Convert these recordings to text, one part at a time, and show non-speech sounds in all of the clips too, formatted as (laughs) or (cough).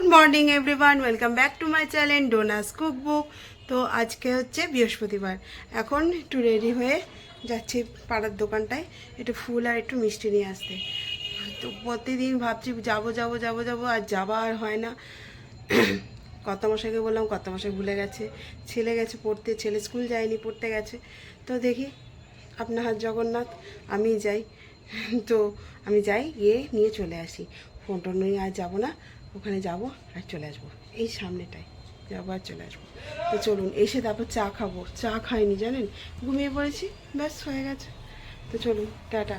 Good morning everyone welcome back to my channel Dona's cook book তো আজকে হচ্ছে বৃহস্পতিবার। এখন একটু রেডি হয়ে যাচ্ছি পাড়ার দোকানটায়, একটু ফুল আর একটু মিষ্টি নিয়ে আসতে। তো প্রতিদিন ভাবছি যাব যাব যাব যাব, আর যাওয়া আর হয় না। কত মশাইকে বললাম কত মশাই ভুলে গেছে, ছেলে গেছে পড়তে, ছেলে স্কুল যায়নি, পড়তে গেছে। তো দেখি, আপনার হাত জগন্নাথ, আমি যাই। তো আমি যাই, গিয়ে নিয়ে চলে আসি। ফোন টোন নিয়ে আর যাব না। ওখানে যাব আর চলে আসব। এই সামনেটায় যাব আর চলে আসব। তো চলুন, এসে তারপর চা খাব। চা খাইনি, জানেন? ঘুমিয়ে পড়েছি, ব্যাস, হয়ে গেছে। তো চলুন, টাটা।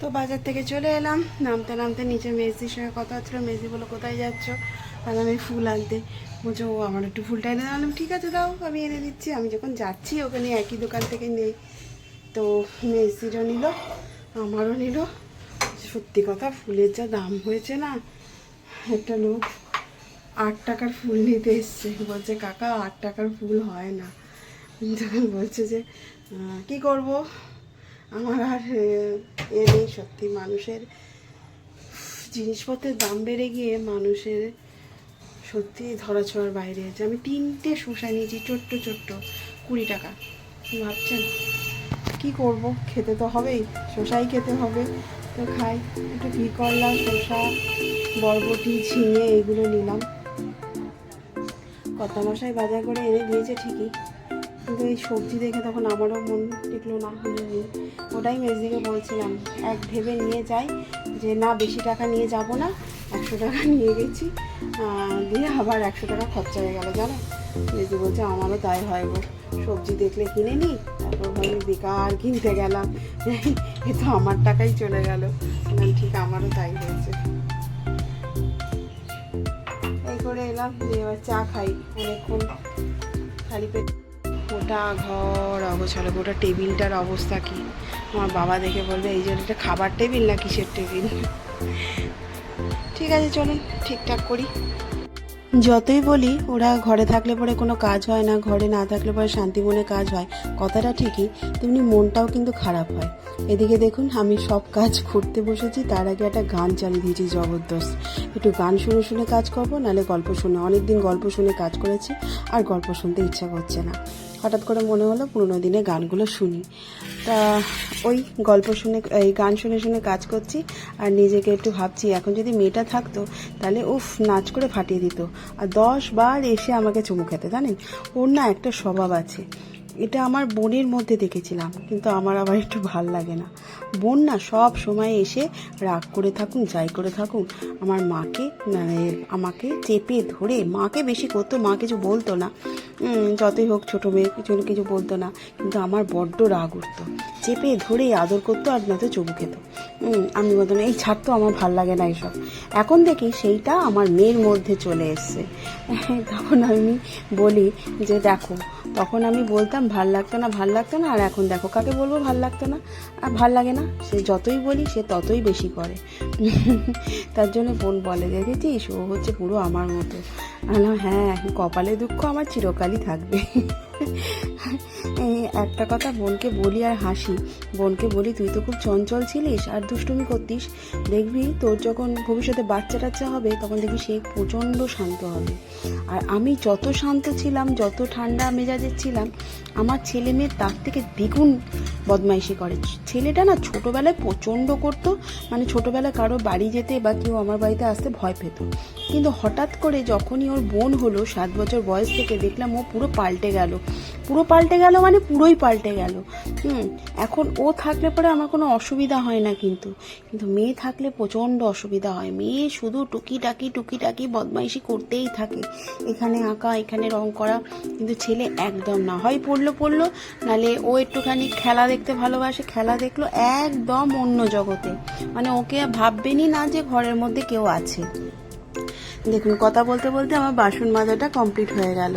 তো বাজার থেকে চলে এলাম। নামতে নামতে নিচে মেজদির সঙ্গে কথা হচ্ছিল। মেজদি বলো কোথায় যাচ্ছ? তাহলে আমি ফুল আনতে। বলছো, ও, আমার একটু ফুলটা এনে দাও। ঠিক আছে, দাও। আমি এনে দিচ্ছি। আমি যখন যাচ্ছি ওখানে একই দোকান থেকে নেই। তো মেজদিরও নিল, আমারও নিল। সত্যি কথা, ফুলের যা দাম হয়েছে না একটা লোক আট টাকার ফুল নিতে এসছে। বলছে, কাকা, আট টাকার ফুল হয় না। তখন বলছে যে কি করব? আমার আর এ নেই সত্যি। মানুষের জিনিসপত্রের দাম বেড়ে গিয়ে মানুষের সত্যি ধরাছোঁয়ার বাইরে আছে। আমি তিনটে শসা নিয়েছি, ছোট্ট ছোট্ট, কুড়ি টাকা। ভাবছেন, কি করব? খেতে তো হবেই, শসাই খেতে হবে। তো খাই, একটু ঘি করলাম, শসা, বরবটি, ঝিঙে, এগুলো নিলাম কত মশাই বাজার করে এনে দিয়েছে ঠিকই, কিন্তু এই সবজি দেখে তখন আমারও মন টিকলো না হলে নিই। ওটাই মেজদিকে বলছিলাম, এক ভেবে নিয়ে যাই, যে না, বেশি টাকা নিয়ে যাব না, একশো টাকা নিয়ে গেছি দিয়ে আবার একশো টাকা খরচা হয়ে গেল, জানো মেজদি বলছে, আমারও তাই হয় গো, সবজি দেখলে কিনে নিই ভাবি বেকার কিনতে গেলাম। এ তো আমার টাকাই চলে গেল। ঠিক, আমারও তাই হয়েছে। এই করে এলাম এবার চা খাই। অনেকক্ষণ খালি পেট। গোটা ঘর অগোছালো, গোটা টেবিলটার অবস্থা কি? আমার বাবা দেখে বলবে, এই জন্য খাবার টেবিল না কিসের টেবিল? ঠিক আছে, চলুন, ঠিকঠাক করি। যতই বলি, ওরা ঘরে থাকলে পরে কোনো কাজ হয় না, ঘরে না থাকলে পরে শান্তি মনে কাজ হয়। কথাটা ঠিকই, তেমনি মনটাও কিন্তু খারাপ হয়। এদিকে দেখুন, আমি সব কাজ করতে বসেছি, তার আগে একটা গান চালিয়ে দিয়েছি জবরদস্ত। একটু গান শুনে শুনে কাজ করব, নাহলে গল্প শুনে, অনেকদিন গল্প শুনে কাজ করেছি, আর গল্প শুনতে ইচ্ছা করছে না। হঠাৎ করে মনে হলো পুরোনো দিনে গানগুলো শুনি। তা ওই গল্প শুনে, এই গান শুনে শুনে কাজ করছি, আর নিজেকে একটু ভাবছি, এখন যদি মেয়েটা থাকতো, তাহলে উফ, নাচ করে ফাটিয়ে দিত। আর দশ বার এসে আমাকে চুমু খেতে জানেন? ওর না একটা স্বভাব আছে। এটা আমার বোনের মধ্যে দেখেছিলাম, কিন্তু আমার আবার একটু ভালো লাগে না। বোন না সব সময় এসে রাগ করে থাকুন, যাই করে থাকুন, আমার মাকে মানে আমাকে চেপে ধরে, মাকে বেশি করতো, মা কিছু বলতো না। যতই হোক ছোটো মেয়ে, কিছু কিছু বলতো না, কিন্তু আমার বড্ড রাগ উঠতো। চেপে ধরে আদর করতো আর নয়তো চুমু খেত। আমি বলতাম, এই ছাড়তো আমার ভালো লাগে না এসব। এখন দেখি সেইটা আমার মেয়ের মধ্যে চলে এসছে। (laughs) তখন আমি বলি যে, দেখো, তখন আমি বলতাম ভালো লাগতো না, ভালো লাগতো না, আর এখন দেখো কাকে বলব ভালো লাগতো না? আর ভালো লাগে না, সে যতই বলি সে ততই বেশি করে। তার জন্য বোন বলে, দেখেছিস? ও হচ্ছে পুরো আমার মতো। আমি হ্যাঁ কপালে দুঃখ আমার চিরকালই থাকবে। একটা কথা বোনকে বলি আর হাসি। বোনকে বলি, তুই তো খুব চঞ্চল ছিলিস আর দুষ্টুমি করতিস। দেখবি তোর যখন ভবিষ্যতে বাচ্চা টাচ্চা হবে, তখন দেখবি সে প্রচণ্ড শান্ত হবে। আর আমি যত শান্ত ছিলাম, যত ঠান্ডা মেজাজের ছিলাম, আমার ছেলে মেয়ে তার থেকে দ্বিগুণ বদমাইশি করে। ছেলেটা না ছোটোবেলায় প্রচণ্ড করতো মানে ছোটোবেলায় কারও বাড়ি যেতে বা কেউ আমার বাড়িতে আসতে ভয় পেত। কিন্তু হঠাৎ করে যখনই ওর বোন হলো, সাত বছর বয়স থেকে দেখলাম ও পুরো পাল্টে গেল। পুরো পাল্টে গেল মানে পুরোই পাল্টে গেল। হুম, এখন ও থাকলে পরে আমার কোনো অসুবিধা হয় না কিন্তু। কিন্তু মেয়ে থাকলে প্রচণ্ড অসুবিধা হয়। মেয়ে শুধু টুকিটাকি টুকিটাকি বদমাইশি করতেই থাকে। এখানে আঁকা, এখানে রং করা। কিন্তু ছেলে একদম না। হয় পড়ল পড়ল, নালে ও একটুখানি খেলা দেখতে ভালোবাসে। খেলা দেখল একদম অন্য জগতে। মানে ওকে ভাববেনই না যে ঘরের মধ্যে কেউ আছে। দেখুন, কথা বলতে বলতে আমার বাসন মাজাটা কমপ্লিট হয়ে গেল।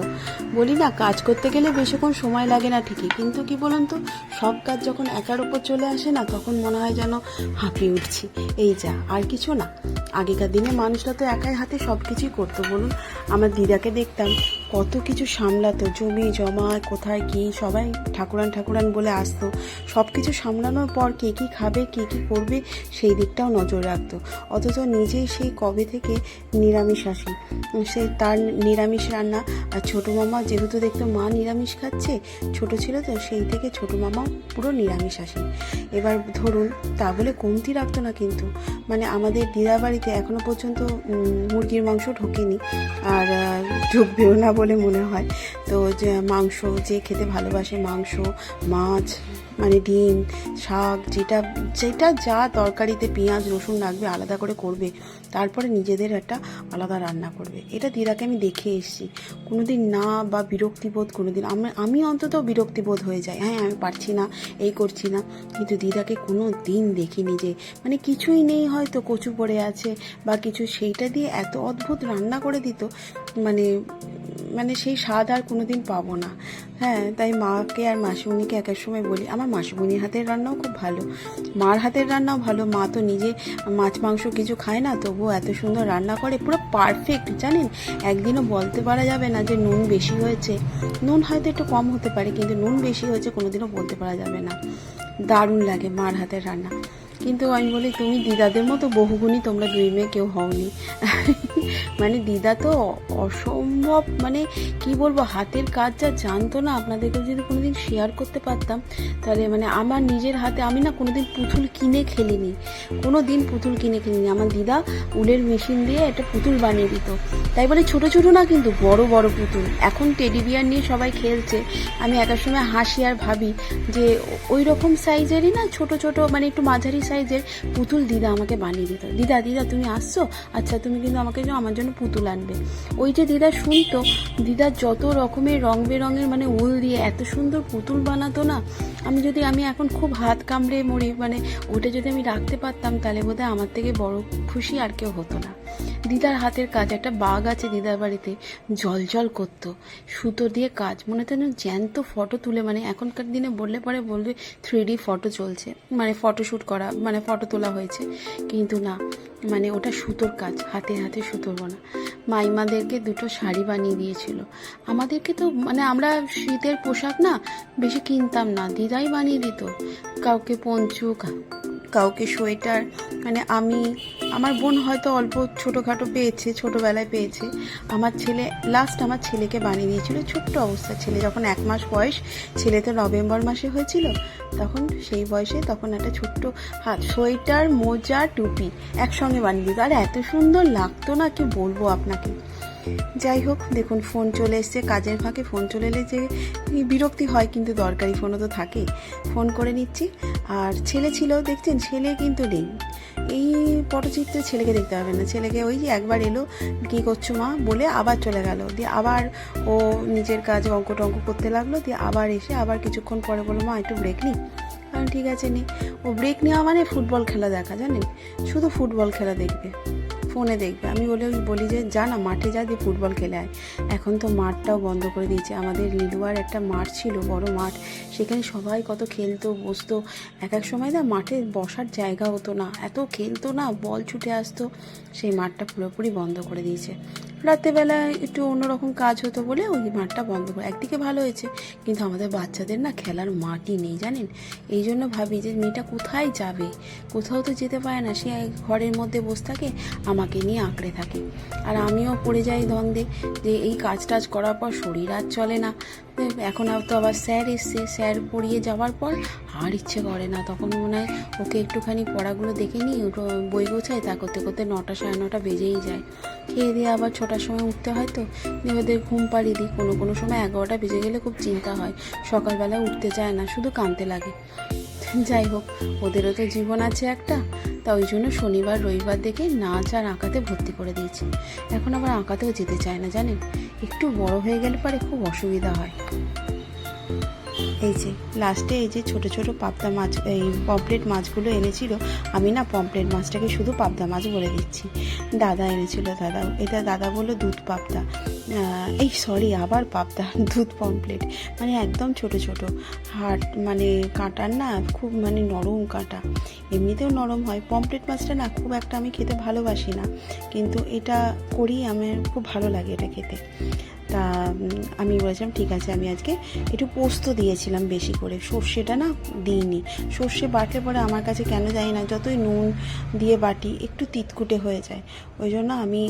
বলি না, কাজ করতে গেলে বেশিক্ষণ সময় লাগে না ঠিকই, কিন্তু কি বলুন তো, সব কাজ যখন একার উপর চলে আসে না, তখন মনে হয় যেন হাঁপিয়ে উঠছি। এই যা, আর কিছু না। আগেকার দিনে মানুষরা তো একাই হাতে সব কিছুই করতো, বলুন। আমার দিদাকে দেখতাম কত কিছু সামলাতো, জমি, জমা, কোথায় কি, সবাই ঠাকুরান ঠাকুরান বলে আসতো। সব কিছু সামলানোর পর কে কী খাবে, কে কী করবে, সেই দিকটাও নজর রাখতো। অথচ নিজেই সেই কবে থেকে নিরামিষ আসি। সে তার নিরামিষ রান্না, আর ছোটো মামা যেহেতু দেখতো মা নিরামিষ খাচ্ছে, ছোট ছিল তো সেই থেকে ছোটো মামাও পুরো নিরামিষ আসে। এবার ধরুন, তা বলে কমতি রাখতো না কিন্তু। মানে আমাদের দিদা বাড়িতে এখনও পর্যন্ত মুরগির মাংস ঢোকেনি। আর ঢুকবেও না বলে মনে হয়। তো যে মাংস যে খেতে ভালোবাসে মাংস, মাছ মানে ডিম, শাক, যেটা যেটা যা তরকারিতে পেঁয়াজ, রসুন লাগবে আলাদা করে করবে। তারপরে নিজেদের একটা আলাদা রান্না করবে। এটা দিদাকে আমি দেখে এসেছি। কোনোদিন না বা বিরক্তিবোধ কোনোদিন, আমি আমি অন্তত বিরক্তিবোধ হয়ে যায় হ্যাঁ আমি পারছি না, এই করছি না। কিন্তু দিদাকে কোনো দিন দেখিনি যে মানে কিছুই নেই হয়তো, কচু পড়ে আছে বা কিছু, সেইটা দিয়ে এত অদ্ভুত রান্না করে দিত মানে মানে সেই স্বাদ আর কোনোদিন পাবো না। হ্যাঁ তাই মাকে আর মাসিমণিকে এক এক সময় বলি, আমার মাসিমণির হাতের রান্নাও খুব ভালো। মার হাতের রান্নাও ভালো। মা তো নিজে মাছ, মাংস কিছু খায় না, তবুও এত সুন্দর রান্না করে। পুরো পারফেক্ট জানেন? একদিনও বলতে পারা যাবে না যে নুন বেশি হয়েছে। নুন হয়তো একটু কম হতে পারে, কিন্তু নুন বেশি হয়েছে কোনোদিনও বলতে পারা যাবে না। দারুণ লাগে মার হাতের রান্না। কিন্তু আমি বলি, তুমি দিদাদের মতো বহুগুণী তোমরা দুই মেয়ে কেউ হওনি। মানে দিদা তো অসম্ভব মানে কি বলব, হাতের কাজ যা জানতো না, আপনাদেরকে যদি কোনোদিন শেয়ার করতে পারতাম, তাহলে মানে আমার নিজের হাতে আমি না কোনোদিন পুতুল কিনে খেলিনি। কোনো দিন পুতুল কিনে খেলিনি। আমার দিদা উলের মেশিন দিয়ে একটা পুতুল বানিয়ে দিত। তাই বলে ছোট ছোট না কিন্তু বড় বড় পুতুল। এখন টেডি বিয়ার নিয়ে সবাই খেলছে। আমি একার সময় হাসি আর ভাবি যে ওই রকম সাইজেরই না ছোট ছোট মানে একটু মাঝারি সাইজের পুতুল দিদা আমাকে বানিয়ে দিত। দিদা দিদা, তুমি আসছো? আচ্ছা তুমি কিন্তু আমাকে আমার জন্য পুতুল আনবে। ওই যে দিদা শুনতো, দিদা যত রকমের রং বেরঙের মানে উল দিয়ে এত সুন্দর পুতুল বানাতো না, আমি যদি আমি এখন খুব হাত কামড়ে মরি মানে ওটা যদি আমি রাখতে পারতাম তাহলে বোধহয় আমার থেকে বড় খুশি আর কেউ হতো না। দিদার হাতের কাজ একটা বাঘ আছে দিদার বাড়িতে জল জল করতো। সুতো দিয়ে কাজ, মনে হতো যেন জ্যান্ত ফটো তুলে মানে এখনকার দিনে বললে পরে বলবে থ্রি ডি ফটো চলছে। মানে ফটো শ্যুট করা মানে ফটো তোলা হয়েছে। কিন্তু না মানে ওটা সুতোর কাজ, হাতে হাতে সুতোর বোনা। মাইমাদেরকে দুটো শাড়ি বানিয়ে দিয়েছিল। আমাদেরকে তো মানে আমরা শীতের পোশাক না, বেশি কিনতাম না, দিদাই বানিয়ে দিত। কাউকে পঞ্চু কা- কাউকে সোয়েটার মানে আমি আমার বোন হয়তো অল্প ছোটোখাটো পেয়েছে, ছোটোবেলায় পেয়েছে। আমার ছেলে লাস্ট আমার ছেলেকে বানিয়ে দিয়েছিল ছোট্ট অবস্থা ছেলে। যখন এক মাস বয়স, ছেলে তো নভেম্বর মাসে হয়েছিল। তখন সেই বয়সে তখন একটা ছোট্ট হাত, সোয়েটার, মোজা, টুপি একসঙ্গে বানিয়ে দিত। আর এত সুন্দর লাগতো না, কি বলব আপনাকে? যাই হোক, দেখুন ফোন চলে এসছে। কাজের ফাঁকে ফোন চলে এলে যে বিরক্তি হয়, কিন্তু দরকারি ফোনও তো থাকে। ফোন করে নিচ্ছি। আর ছেলে ছিল, দেখছেন, ছেলে কিন্তু নেই। এই পটচিত্রে ছেলেকে দেখতে পাবেন না। ছেলেকে ওই যে একবার এলো, কি করছ মা? বলে আবার চলে গেল। দিয়ে আবার ও নিজের কাজে অঙ্ক টঙ্ক করতে লাগল। দিয়ে আবার এসে আবার কিছুক্ষণ পরে বলল, মা, একটু ব্রেক নি? কারণ ঠিক আছে, নি। ও ব্রেক নেওয়া মানে ফুটবল খেলা দেখা, জানেন? শুধু ফুটবল খেলা দেখবে। ফোনে দেখবে। আমি বলে বলি যে, যা না, মাঠে যা, দিয়ে ফুটবল খেলে আয়। এখন তো মাঠটাও বন্ধ করে দিয়েছে। আমাদের লিলুয়ার একটা মাঠ ছিল, বড় মাঠ। সেখানে সবাই কত খেলতো, বসতো। এক এক সময় না মাঠে বসার জায়গা হতো না। এত খেলতো না, বল ছুটে আসতো। সেই মাঠটা পুরোপুরি বন্ধ করে দিয়েছে। রাত্রেবেলা একটু অন্যরকম কাজ হতো বলে ওই মাঠটা বন্ধ করে একদিকে ভালো হয়েছে, কিন্তু আমাদের বাচ্চাদের না খেলার মাঠই নেই, জানেন? এই জন্য ভাবি যে মেয়েটা কোথায় যাবে? কোথাও তো যেতে পারে না, সে ঘরের মধ্যে বসে থাকে, আমাকে নিয়ে আঁকড়ে থাকে। আর আমিও পড়ে যাই দ্বন্দ্বে যে এই কাজ টাজ করার পর শরীর আর চলে না। এখন তো আবার স্যার এসছে, স্যার পড়িয়ে যাওয়ার পর আর ইচ্ছে করে না। তখন মনে হয় ওকে একটুখানি পড়াগুলো দেখে নিই বই গোছাই, তা করতে করতে নটা সাড়ে নটা বেজেই যায়। খেয়ে দিয়ে আবার ছটার সময় উঠতে হয় তো, দিয়ে ওদের ঘুম পাড়িয়ে দিই। কোনো কোনো সময় এগারোটা বেজে গেলে খুব চিন্তা হয়, সকালবেলা উঠতে চায় না, শুধু কাঁদতে লাগে। যাই হোক, ওদেরও তো জীবন আছে একটা, তা ওই জন্য শনিবার, রবিবার দেখে নাচ আর আঁকাতে ভর্তি করে দিয়েছি। এখন আবার আঁকাতেও যেতে চায় না, জানেন? একটু বড় হয়ে গেলে পরে খুব অসুবিধা হয়। এই যে লাস্টে এই যে ছোট ছোট পাবদা মাছ, এই পমপ্লেট মাছগুলো এনেছিল, আমি না পমপ্লেট মাছটাকে শুধু পাবদা মাছ বলে দিচ্ছি। দাদা এনেছিল, দাদা, এটা দাদা বলল দুধ পাবদা। এই সরি আবার পাবদা, (laughs) দুধ পমপ্লেট মানে একদম ছোট ছোট। হাট মানে কাঁটার না খুব মানে নরম কাঁটা। এমনিতেও নরম হয়। পমপ্লেট মাছটা না খুব একটা আমি খেতে ভালোবাসি না। কিন্তু এটা করি, আমার খুব ভালো লাগে এটা খেতে। তা আমি বলেছিলাম, ঠিক আছে, আমি আজকে একটু পোস্ত দিয়েছিলাম বেশি করে। সর্ষেটা না দিইনি। সর্ষে বাটলে পরে আমার কাছে কেন জানি না, যতই নুন দিয়ে বাটি, একটু তিতকুটে হয়ে যায়। ওই জন্য আমি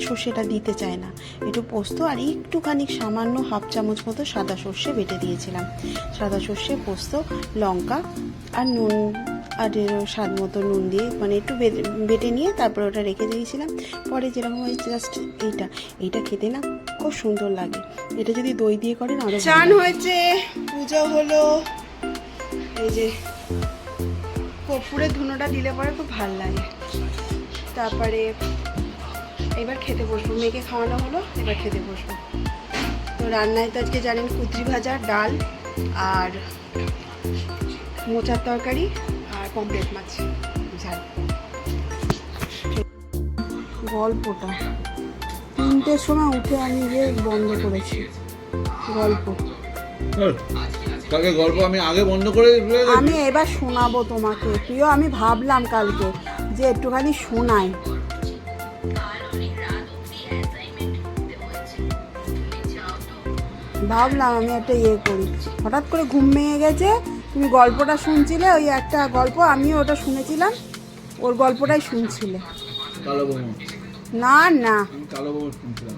সর্ষেটা দিতে চাই না। একটু পোস্ত আর একটুখানি সামান্য হাফ চামচ মতো সাদা সর্ষে বেটে দিয়েছিলাম। সাদা সর্ষে, পোস্ত, লঙ্কা আর নুন আর স্বাদ মতো নুন দিয়ে মানে একটু বেটে নিয়ে তারপরে ওটা রেখে দিয়েছিলাম। পরে যেরকম হয় জাস্ট এইটা। এইটা খেতে না খুব সুন্দর লাগে। এটা যদি দই দিয়ে করেন আরও চান হয়েছে। পূজা হলো। এই যে কর্পূরের ধুনোটা দিলে পরে খুব ভালো লাগে। তারপরে এবার খেতে বসবো। মেয়েকে খাওয়ানো হলো এবার খেতে বসবো। তো রান্নায় তো আজকে জানেন কুদ্রি ভাজা ডাল আর মোচার তরকারি। পমপ্লেট মাছ। ঝাল গল্পটা। তিনটের সময় উঠে আমি যে বন্ধ করেছি। গল্প। কালকে গল্প আমি আগে বন্ধ করে আমি এবার শোনাবো তোমাকে। প্রিয় আমি ভাবলাম কালকে যে একটুখানি শোনাই। ভাবলাম আমি একটা ইয়ে করি। হঠাৎ করে ঘুম ভেঙে গেছে তুমি গল্পটা শুনছিলে ওই একটা গল্প আমিও ওটা শুনেছিলাম ওর গল্পটাই শুনছিলে। না না।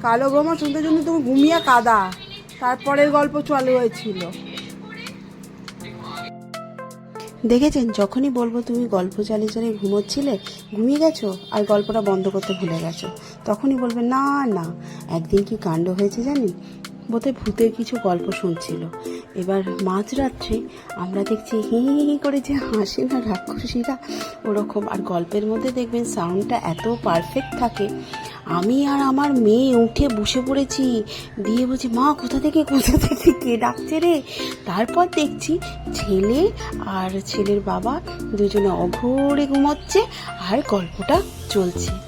কালো বোমা শুনতে শুনতে তুমি ঘুমিয়ে কাদা। তারপরের গল্প চালু হয়েছিল। দেখেছেন যখনই বলব তুমি গল্প চালিয়ে চালিয়ে ঘুমোচ্ছিলে ঘুমিয়ে গেছো আর গল্পটা বন্ধ করতে ভুলে গেছো তখনই বলবে না না। একদিন কি কাণ্ড হয়েছে জানি? বোধহয় ভূতের কিছু গল্প শুনছিল। এবার মাঝরাত্রে আমরা দেখছি হি হি করে যে হাসি না রাক্ষসীরা ওরকম। আর গল্পের মধ্যে দেখবেন সাউন্ডটা এত পারফেক্ট থাকে। আমি আর আমার মেয়ে উঠে বসে পড়েছি। দিয়ে বলছি, মা, কোথা থেকে কোথা থেকে, কে ডাকছে রে? তারপর দেখছি ছেলে আর ছেলের বাবা দুজনে অঘোরে ঘুমোচ্ছে আর গল্পটা চলছে।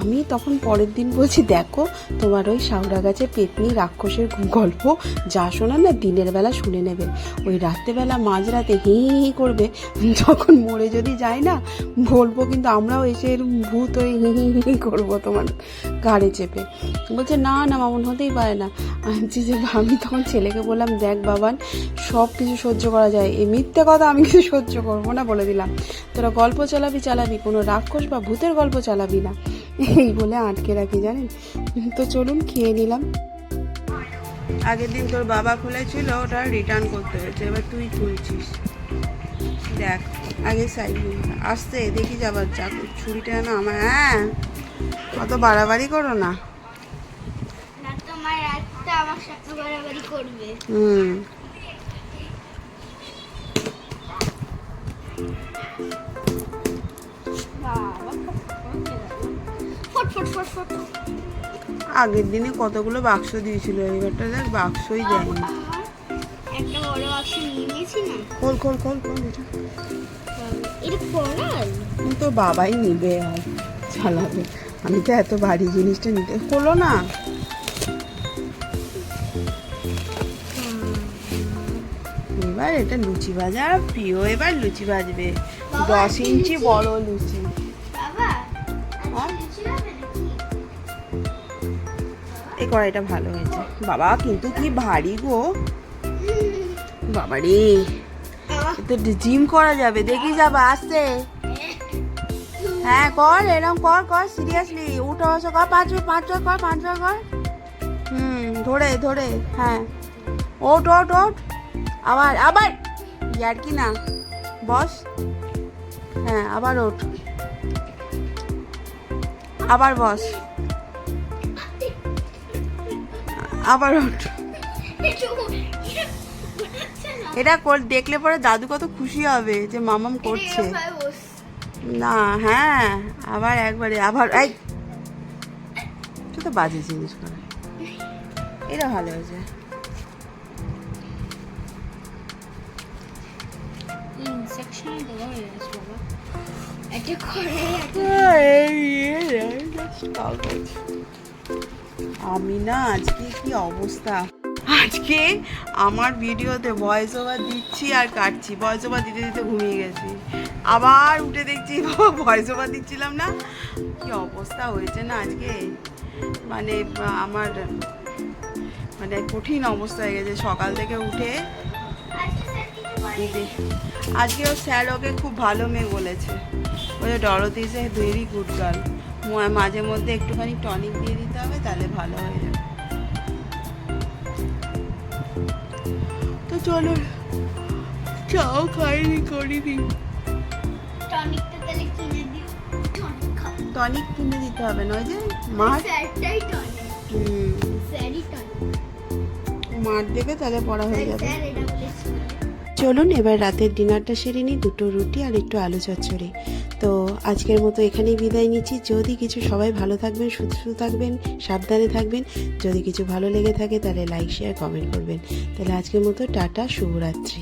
আমি তখন পরের দিন বলছি, দেখো তোমার ওই শাওড়া গাছে পেতনি রাক্ষসের গল্প, যা শোনা না দিনের বেলা শুনে নেবে। ওই রাত্রেবেলা মাঝরাতে হি হি করবে, যখন মরে যদি যায় না, বলব কিন্তু আমরাও এসে ভূত হয়ে হি হি হি করব তোমার। ঘাড়ে চেপে। বলছে, না না, মামন, হতেই পারে না। আমি যে, আমি তখন ছেলেকে বললাম, দেখ বাবান, সব কিছু সহ্য করা যায়। এই মিথ্যে কথা আমি কিছু সহ্য করব না, বলে দিলাম। তোরা গল্প চালাবি চালাবি, কোনো রাক্ষস বা ভূতের গল্প চালাবি না। এই বলে আটকে রাখি, জানেন? তো চলুন, খেয়ে নিলাম। আগের দিন তোর বাবা খুলেছিল, ওটা রিটার্ন করতে হয়েছে। এবার তুই খুলছিস। দেখ, আগে সাইড আসতে, দেখি যাবার, চাকু ছুরিটা না আমার হ্যাঁ। অত বাড়াবাড়ি করো না। হুম। আগের দিনে কতগুলো বাক্স দিয়েছিল এবারটা দেখ বাক্সই দেয়নি। একটা বড় বাক্স নিয়েছি না? খোল খোল খোল খোল এটা। এটা পড়াল তো বাবাই নিবে আর চালাবে। আমি তো এত ভারী জিনিসটা নিতে হলো না। এবার এটা লুচি ভাজা প্রিয় এবার লুচি ভাজবে। দশ ইঞ্চি বড় লুচি। হ্যাঁ? এই কড়াইটা ভালো হয়েছে। বাবা কিন্তু কি ভারী গো। বাবা। রে তো জিম করা যাবে। দেখি যাবা আসতে হ্যাঁ কর এরকম কর কর সিরিয়াসলি উঠো, বসো, কর, পাঁচ বার পাঁচ বার কর, পাঁচ বার কর। হুম, ধরে ধরে হ্যাঁ। ওট ওট ওট আবার আবার, ইয়ার কি না? বস। হ্যাঁ আবার ওঠ। আবার বস। আবার ওঠ। এটা কর, দেখলে পরে দাদু কত খুশি হবে যে মামাম করছে। না হ্যাঁ আবার একবারে আবার এই তুই তো বাজে জিনিস করে। এটা ভালো হয়েছে। হয়ে আমি না আজকে কি অবস্থা? আজকে আমার ভিডিওতে ভয়েস ওভার দিচ্ছি আর কাটছি। ভয়েস ওভার দিতে দিতে ঘুমিয়ে গেছি। আবার উঠে দেখছি (laughs) ভয়েস ওভার দিচ্ছিলাম না। কি অবস্থা হয়েছে না আজকে? মানে আমার মানে কঠিন অবস্থা হয়ে গেছে। সকাল থেকে উঠে আজকে বলেনি? স্যার ওকে খুব ভালো মেয়ে বলেছে। বলে ডরতি এ ভেরি গুড গার্ল। মাঝে মধ্যে একটুখানি টনিক দিয়ে দিতে হবে, তাহলে ভালো হয়ে যাবে। চলো চাও খাইনি করিনি। টনিক কিনে দিতে হবে নয় যে মার মার দেবে তাহলে পড়া হয়ে যাবে। চলুন, এবার রাতের ডিনারটা সেরে নিই, দুটো রুটি আর একটু আলু চচ্চড়ি। তো আজকের মতো এখানেই বিদায় নিচ্ছি। যদি কিছু সবাই ভালো থাকবেন, সুস্থ থাকবেন, সাবধানে থাকবেন, যদি কিছু ভালো লেগে থাকে তাহলে লাইক শেয়ার কমেন্ট করবেন। তাহলে আজকের মতো টাটা, শুভরাত্রি।